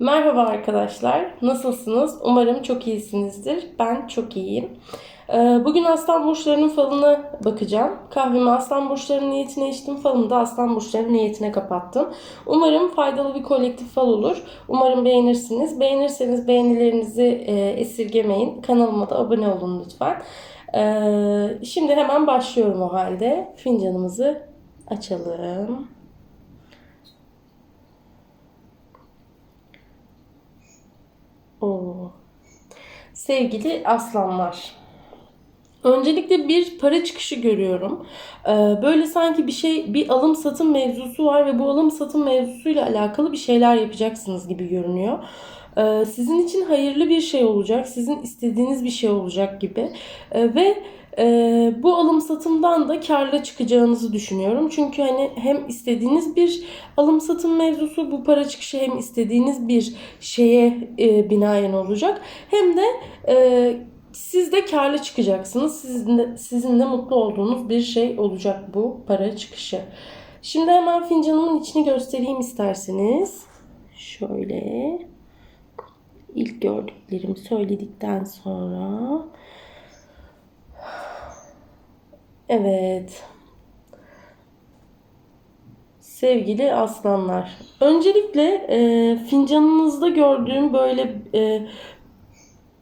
Merhaba arkadaşlar. Nasılsınız? Umarım çok iyisinizdir. Ben çok iyiyim. Ee, Bugün aslan burçlarının falına bakacağım. Kahvemi aslan burçlarının niyetine içtim. Falımı da aslan burçlarının niyetine kapattım. Umarım faydalı bir kolektif fal olur. Umarım beğenirsiniz. Beğenirseniz beğenilerinizi e, esirgemeyin. Kanalıma da abone olun lütfen. Ee, Şimdi hemen başlıyorum o halde. Fincanımızı açalım. Oo. Sevgili aslanlar. Öncelikle bir para çıkışı görüyorum. Ee, Böyle sanki bir şey, bir alım satım mevzusu var ve bu alım satım mevzusuyla alakalı bir şeyler yapacaksınız gibi görünüyor. Ee, Sizin için hayırlı bir şey olacak, sizin istediğiniz bir şey olacak gibi Ee, ve e, bu alım satımdan da karla çıkacağınızı düşünüyorum. Çünkü hani hem istediğiniz bir alım satım mevzusu, bu para çıkışı hem istediğiniz bir şeye e, binaen olacak hem de e, siz de karlı çıkacaksınız. Sizin de, sizin de mutlu olduğunuz bir şey olacak bu para çıkışı. Şimdi hemen fincanımın içini göstereyim isterseniz. Şöyle. İlk gördüklerimi söyledikten sonra. Evet. Sevgili aslanlar. Öncelikle e, fincanınızda gördüğüm böyle e,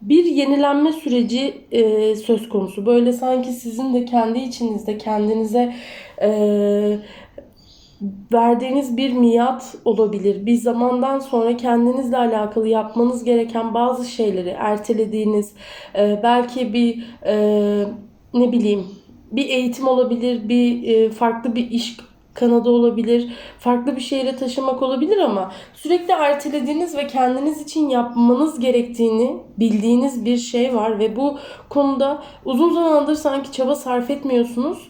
bir yenilenme süreci e, söz konusu. Böyle sanki sizin de kendi içinizde kendinize e, verdiğiniz bir miat olabilir. Bir zamandan sonra kendinizle alakalı yapmanız gereken bazı şeyleri ertelediğiniz, e, belki bir e, ne bileyim bir eğitim olabilir, bir e, farklı bir iş kanadı olabilir, farklı bir şehre taşımak olabilir ama sürekli ertelediğiniz ve kendiniz için yapmanız gerektiğini bildiğiniz bir şey var ve bu konuda uzun zamandır sanki çaba sarf etmiyorsunuz.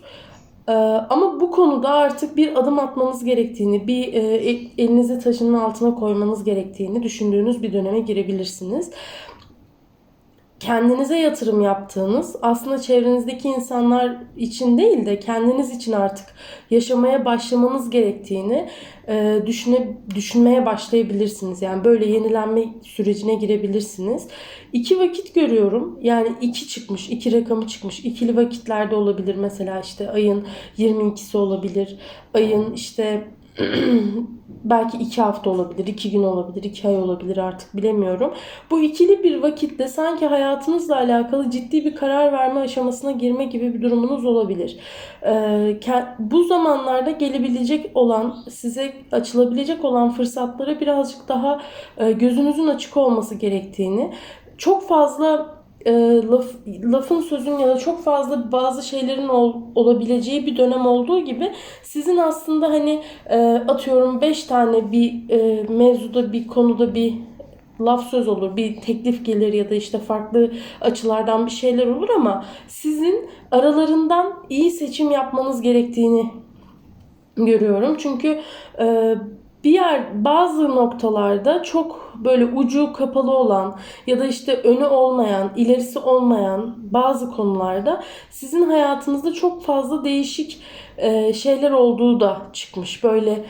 Ee, ama bu konuda artık bir adım atmanız gerektiğini, bir e, el- elinizi taşının altına koymanız gerektiğini düşündüğünüz bir döneme girebilirsiniz kendinize yatırım yaptığınız, aslında çevrenizdeki insanlar için değil de kendiniz için artık yaşamaya başlamanız gerektiğini e, düşüne, düşünmeye başlayabilirsiniz. Yani böyle yenilenme sürecine girebilirsiniz. İki vakit görüyorum. Yani iki çıkmış, iki rakamı çıkmış. İkili vakitlerde olabilir mesela işte ayın 22'si olabilir. Ayın işte belki iki hafta olabilir, iki gün olabilir, iki ay olabilir artık bilemiyorum. Bu ikili bir vakitte sanki hayatınızla alakalı ciddi bir karar verme aşamasına girme gibi bir durumunuz olabilir. Ee, bu zamanlarda gelebilecek olan, size açılabilecek olan fırsatlara birazcık daha e, gözünüzün açık olması gerektiğini, çok fazla e, laf, lafın sözün ya da çok fazla bazı şeylerin ol, olabileceği bir dönem olduğu gibi sizin aslında hani e, atıyorum 5 tane bir e, mevzuda bir konuda bir laf söz olur, bir teklif gelir ya da işte farklı açılardan bir şeyler olur ama sizin aralarından iyi seçim yapmanız gerektiğini görüyorum. Çünkü e, bir yer bazı noktalarda çok böyle ucu kapalı olan ya da işte önü olmayan, ilerisi olmayan bazı konularda sizin hayatınızda çok fazla değişik e, şeyler olduğu da çıkmış. Böyle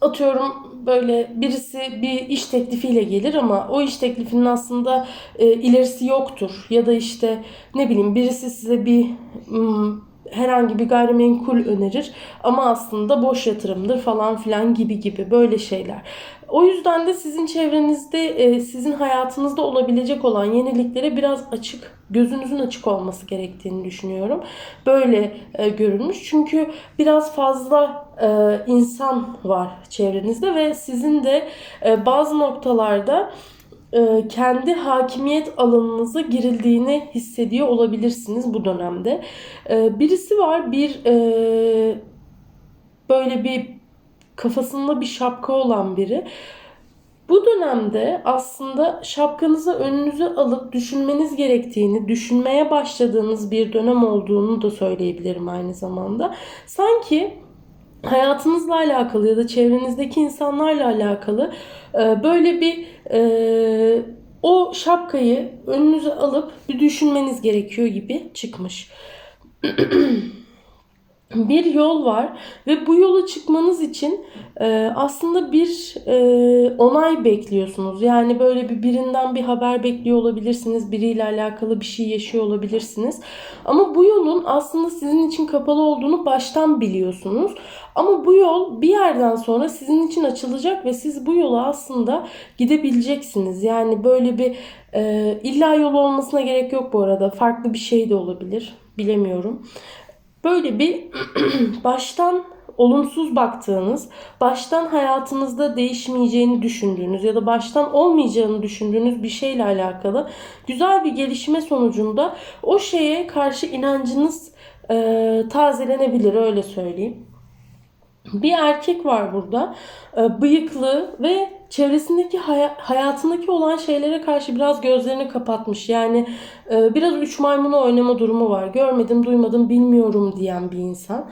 atıyorum böyle birisi bir iş teklifiyle gelir ama o iş teklifinin aslında e, ilerisi yoktur. Ya da işte ne bileyim birisi size bir hmm, herhangi bir gayrimenkul önerir ama aslında boş yatırımdır falan filan gibi gibi böyle şeyler. O yüzden de sizin çevrenizde, e, sizin hayatınızda olabilecek olan yeniliklere biraz açık, gözünüzün açık olması gerektiğini düşünüyorum. Böyle e, görülmüş. Çünkü biraz fazla e, insan var çevrenizde ve sizin de bazı noktalarda kendi hakimiyet alanınıza girildiğini hissediyor olabilirsiniz bu dönemde. E, birisi var bir e, böyle bir kafasında bir şapka olan biri. Bu dönemde aslında şapkanızı önünüze alıp düşünmeniz gerektiğini, düşünmeye başladığınız bir dönem olduğunu da söyleyebilirim aynı zamanda. Sanki hayatınızla alakalı ya da çevrenizdeki insanlarla alakalı e, böyle bir e, o şapkayı önünüze alıp bir düşünmeniz gerekiyor gibi çıkmış. bir yol var ve bu yola çıkmanız için e, aslında bir e, onay bekliyorsunuz. Yani böyle bir birinden bir haber bekliyor olabilirsiniz. Biriyle alakalı bir şey yaşıyor olabilirsiniz. Ama bu yolun aslında sizin için kapalı olduğunu baştan biliyorsunuz. Ama bu yol bir yerden sonra sizin için açılacak ve siz bu yola aslında gidebileceksiniz. Yani böyle bir e, illa yol olmasına gerek yok bu arada. Farklı bir şey de olabilir. Bilemiyorum. Böyle bir baştan olumsuz baktığınız, baştan hayatınızda değişmeyeceğini düşündüğünüz ya da baştan olmayacağını düşündüğünüz bir şeyle alakalı güzel bir gelişme sonucunda o şeye karşı inancınız e, tazelenebilir öyle söyleyeyim. Bir erkek var burada. E, bıyıklı ve çevresindeki hay- hayatındaki olan şeylere karşı biraz gözlerini kapatmış. Yani e, biraz üç maymunu oynama durumu var. Görmedim, duymadım, bilmiyorum diyen bir insan.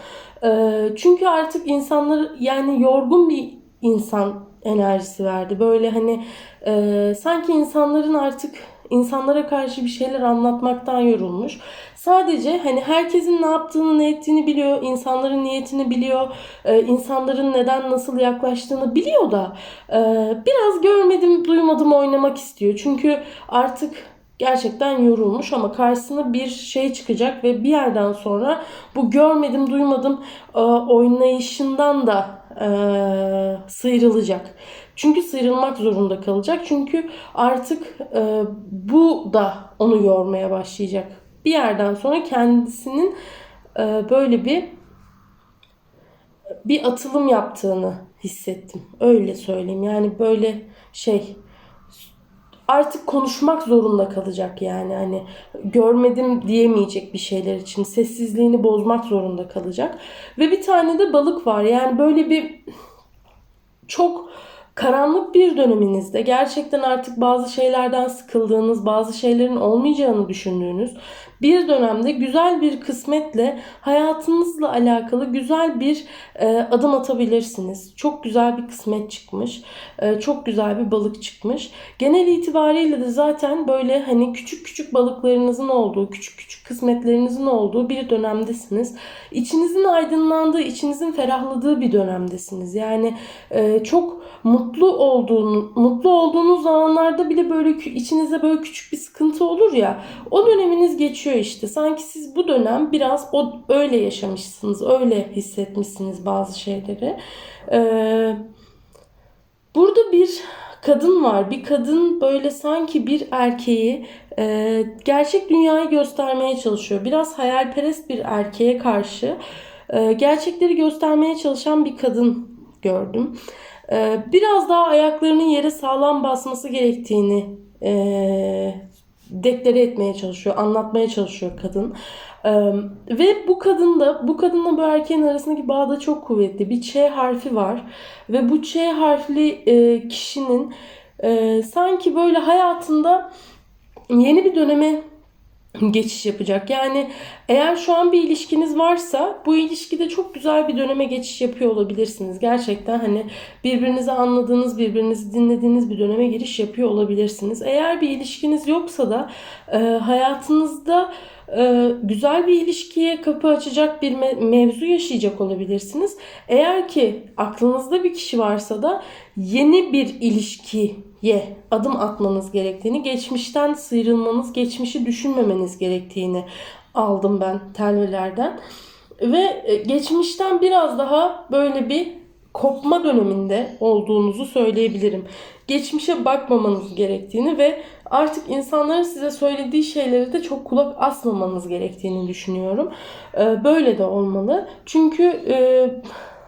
E, çünkü artık insanları yani yorgun bir insan enerjisi verdi. Böyle hani e, sanki insanların artık insanlara karşı bir şeyler anlatmaktan yorulmuş. Sadece hani herkesin ne yaptığını, ne ettiğini biliyor, insanların niyetini biliyor, e, insanların neden nasıl yaklaştığını biliyor da e, biraz görmedim, duymadım oynamak istiyor. Çünkü artık gerçekten yorulmuş ama karşısına bir şey çıkacak ve bir yerden sonra bu görmedim, duymadım e, oynayışından da e, sıyrılacak. Çünkü sıyrılmak zorunda kalacak. Çünkü artık e, bu da onu yormaya başlayacak. Bir yerden sonra kendisinin e, böyle bir bir atılım yaptığını hissettim. Öyle söyleyeyim. Yani böyle şey artık konuşmak zorunda kalacak yani. Hani görmedim diyemeyecek bir şeyler için. Sessizliğini bozmak zorunda kalacak. Ve bir tane de balık var. Yani böyle bir çok karanlık bir döneminizde gerçekten artık bazı şeylerden sıkıldığınız, bazı şeylerin olmayacağını düşündüğünüz bir dönemde güzel bir kısmetle hayatınızla alakalı güzel bir e, adım atabilirsiniz. Çok güzel bir kısmet çıkmış. E, çok güzel bir balık çıkmış. Genel itibariyle de zaten böyle hani küçük küçük balıklarınızın olduğu, küçük küçük kısmetlerinizin olduğu bir dönemdesiniz. İçinizin aydınlandığı, içinizin ferahladığı bir dönemdesiniz. Yani e, çok mutlu olduğunu, mutlu olduğunuz zamanlarda bile böyle içinizde böyle küçük bir sıkıntı olur ya. O döneminiz geçiyor işte. Sanki siz bu dönem biraz o öyle yaşamışsınız, öyle hissetmişsiniz bazı şeyleri. Ee, burada bir kadın var. Bir kadın böyle sanki bir erkeği e, gerçek dünyayı göstermeye çalışıyor. Biraz hayalperest bir erkeğe karşı e, gerçekleri göstermeye çalışan bir kadın gördüm. E, biraz daha ayaklarının yere sağlam basması gerektiğini e, deklare etmeye çalışıyor, anlatmaya çalışıyor kadın. Ee, ve bu kadın da bu kadınla bu erkeğin arasındaki bağ da çok kuvvetli. Bir Ç harfi var ve bu Ç harfli e, kişinin e, sanki böyle hayatında yeni bir döneme geçiş yapacak. Yani eğer şu an bir ilişkiniz varsa bu ilişkide çok güzel bir döneme geçiş yapıyor olabilirsiniz. Gerçekten hani birbirinizi anladığınız, birbirinizi dinlediğiniz bir döneme giriş yapıyor olabilirsiniz. Eğer bir ilişkiniz yoksa da e, hayatınızda e, güzel bir ilişkiye kapı açacak bir me- mevzu yaşayacak olabilirsiniz. Eğer ki aklınızda bir kişi varsa da yeni bir ilişkiye adım atmanız gerektiğini, geçmişten sıyrılmanız, geçmişi düşünmemeniz gerektiğini aldım ben telvelerden. Ve e, geçmişten biraz daha böyle bir kopma döneminde olduğunuzu söyleyebilirim. Geçmişe bakmamanız gerektiğini ve artık insanların size söylediği şeyleri de çok kulak asmamanız gerektiğini düşünüyorum. Ee, böyle de olmalı. Çünkü e,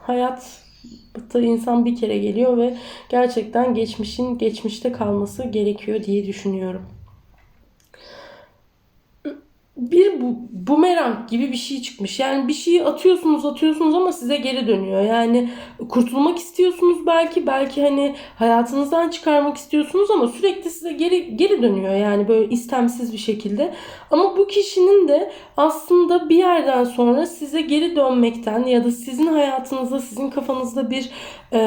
hayat insan bir kere geliyor ve gerçekten geçmişin geçmişte kalması gerekiyor diye düşünüyorum bir bu, bumerang gibi bir şey çıkmış. Yani bir şeyi atıyorsunuz atıyorsunuz ama size geri dönüyor. Yani kurtulmak istiyorsunuz belki belki hani hayatınızdan çıkarmak istiyorsunuz ama sürekli size geri geri dönüyor. Yani böyle istemsiz bir şekilde. Ama bu kişinin de aslında bir yerden sonra size geri dönmekten ya da sizin hayatınızda sizin kafanızda bir e,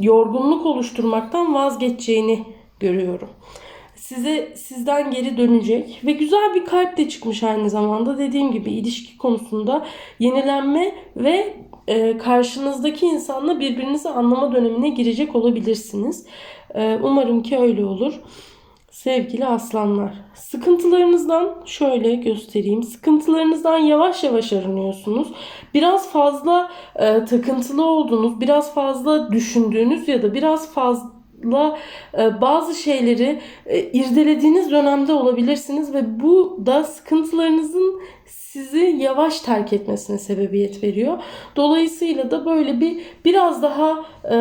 yorgunluk oluşturmaktan vazgeçeceğini görüyorum. Size sizden geri dönecek ve güzel bir kalp de çıkmış aynı zamanda. Dediğim gibi ilişki konusunda yenilenme ve e, karşınızdaki insanla birbirinizi anlama dönemine girecek olabilirsiniz. E, umarım ki öyle olur. Sevgili aslanlar, sıkıntılarınızdan şöyle göstereyim. Sıkıntılarınızdan yavaş yavaş arınıyorsunuz. Biraz fazla e, takıntılı olduğunuz, biraz fazla düşündüğünüz ya da biraz fazla e, bazı şeyleri e, irdelediğiniz dönemde olabilirsiniz ve bu da sıkıntılarınızın sizi yavaş terk etmesine sebebiyet veriyor. Dolayısıyla da böyle bir biraz daha e,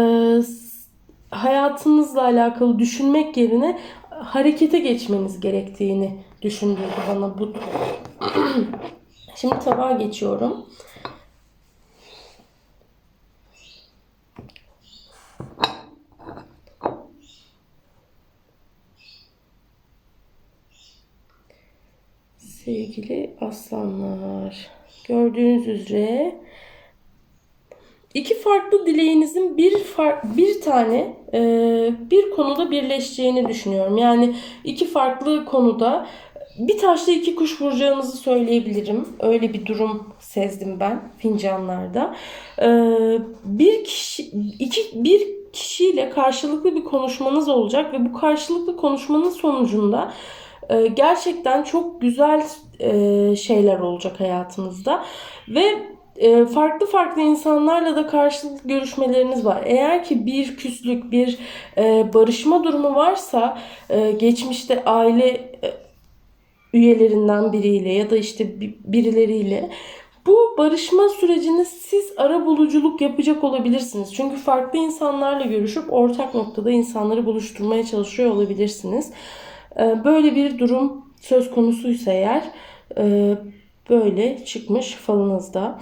hayatınızla alakalı düşünmek yerine harekete geçmeniz gerektiğini düşündürdü bana bu. Şimdi tabağa geçiyorum. Sevgili aslanlar, gördüğünüz üzere iki farklı dileğinizin bir far, bir tane e, bir konuda birleşeceğini düşünüyorum. Yani iki farklı konuda bir taşla iki kuş vuracağınızı söyleyebilirim. Öyle bir durum sezdim ben fincanlarda. E, bir kişi iki bir kişiyle karşılıklı bir konuşmanız olacak ve bu karşılıklı konuşmanın sonucunda e, gerçekten çok güzel e, şeyler olacak hayatınızda ve e, farklı farklı insanlarla da karşılıklı görüşmeleriniz var. Eğer ki bir küslük, bir e, barışma durumu varsa e, geçmişte aile e, üyelerinden biriyle ya da işte bi- birileriyle bu barışma sürecini siz ara buluculuk yapacak olabilirsiniz. Çünkü farklı insanlarla görüşüp ortak noktada insanları buluşturmaya çalışıyor olabilirsiniz. E, Böyle bir durum söz konusuysa eğer e, böyle çıkmış falınızda.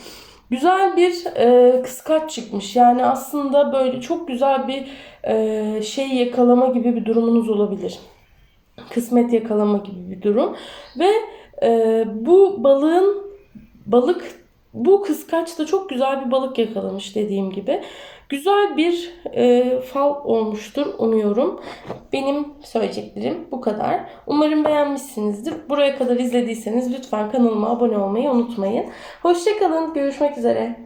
Güzel bir e, kıskaç çıkmış. Yani aslında böyle çok güzel bir e, şey yakalama gibi bir durumunuz olabilir. Kısmet yakalama gibi bir durum. Ve e, bu balığın balık bu kıskaç da çok güzel bir balık yakalamış dediğim gibi. Güzel bir e, fal olmuştur umuyorum. Benim söyleyeceklerim bu kadar. Umarım beğenmişsinizdir. Buraya kadar izlediyseniz lütfen kanalıma abone olmayı unutmayın. Hoşçakalın. Görüşmek üzere.